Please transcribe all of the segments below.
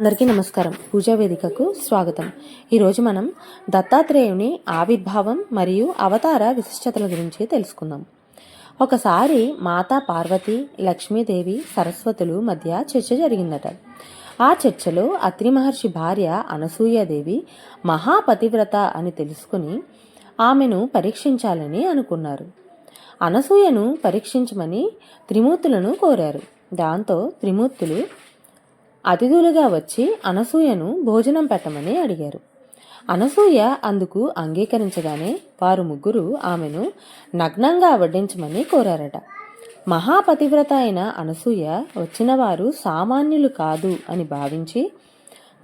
అందరికీ నమస్కారం. పూజా వేదికకు స్వాగతం. ఈరోజు మనం దత్తాత్రేయుని ఆవిర్భావం మరియు అవతార విశిష్టతల గురించి తెలుసుకుందాం. ఒకసారి మాతా పార్వతి లక్ష్మీదేవి సరస్వతులు మధ్య చర్చ జరిగిందట. ఆ చర్చలో అత్రి మహర్షి భార్య అనసూయాదేవి మహాపతివ్రత అని తెలుసుకుని ఆమెను పరీక్షించాలని అనుకున్నారు. అనసూయను పరీక్షించమని త్రిమూర్తులను కోరారు. దాంతో త్రిమూర్తులు అతిథులుగా వచ్చి అనసూయను భోజనం పెట్టమని అడిగారు. అనసూయ అందుకు అంగీకరించగానే వారు ముగ్గురు ఆమెను నగ్నంగా వడ్డించమని కోరారట. మహాపతివ్రత అయిన అనసూయ వచ్చిన వారు సామాన్యులు కాదు అని భావించి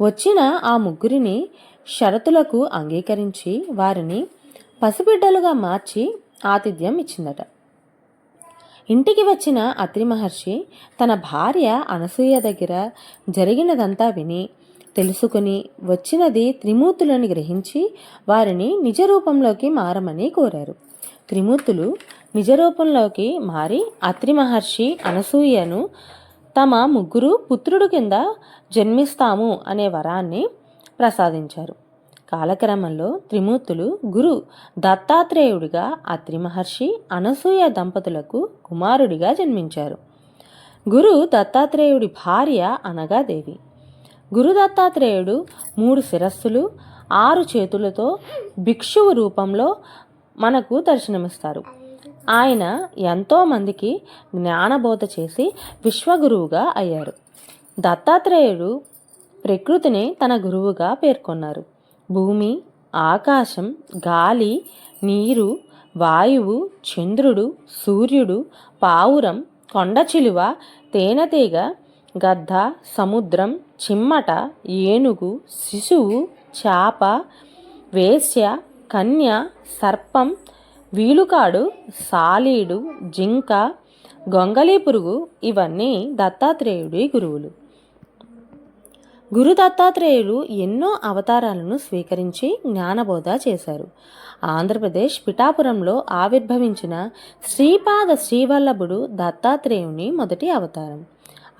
వచ్చిన ఆ ముగ్గురిని షరతులకు అంగీకరించి వారిని పసిబిడ్డలుగా మార్చి ఆతిథ్యం ఇచ్చిందట. ఇంటికి వచ్చిన అత్రి మహర్షి తన భార్య అనసూయ దగ్గర జరిగినదంతా విని తెలుసుకుని వచ్చినది త్రిమూర్తులను గ్రహించి వారిని నిజ రూపంలోకి మారమని కోరారు. త్రిమూర్తులు నిజ రూపంలోకి మారి అత్రి మహర్షి అనసూయను తమ ముగ్గురు పుత్రుడు కింద జన్మిస్తాము అనే వరాన్ని ప్రసాదించారు. కాలక్రమంలో త్రిమూర్తులు గురు దత్తాత్రేయుడిగా అత్రి మహర్షి అనసూయ దంపతులకు కుమారుడిగా జన్మించారు. గురు దత్తాత్రేయుడి భార్య అనగాదేవి. గురు దత్తాత్రేయుడు మూడు శిరస్సులు ఆరు చేతులతో భిక్షువు రూపంలో మనకు దర్శనమిస్తారు. ఆయన ఎంతోమందికి జ్ఞానబోధ చేసి విశ్వగురువుగా అయ్యారు. దత్తాత్రేయుడు ప్రకృతిని తన గురువుగా పేర్కొన్నారు. భూమి ఆకాశం గాలి నీరు వాయువు చంద్రుడు సూర్యుడు పావురం కొండచిలువ తేనెతీగ గద్ద సముద్రం చిమ్మట ఏనుగు శిశువు చాప వేశ్య కన్య సర్పం వీలుకాడు సాలీడు జింక గొంగళీ పురుగు ఇవన్నీ దత్తాత్రేయుడి గురువులు. గురు దత్తాత్రేయులు ఎన్నో అవతారాలను స్వీకరించి జ్ఞానబోధ చేశారు. ఆంధ్రప్రదేశ్ పిఠాపురంలో ఆవిర్భవించిన శ్రీపాద శ్రీవల్లభుడు దత్తాత్రేయుని మొదటి అవతారం.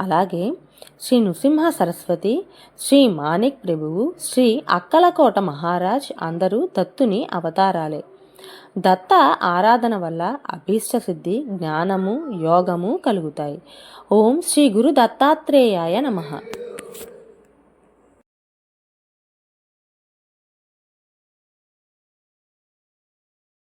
అలాగే శ్రీ నృసింహ సరస్వతి శ్రీ మాణిక్ ప్రభువు శ్రీ అక్కలకోట మహారాజ్ అందరూ దత్తుని అవతారాలే. దత్త ఆరాధన వల్ల అభీష్ట సిద్ధి జ్ఞానము యోగము కలుగుతాయి. ఓం శ్రీ గురు దత్తాత్రేయాయ నమః.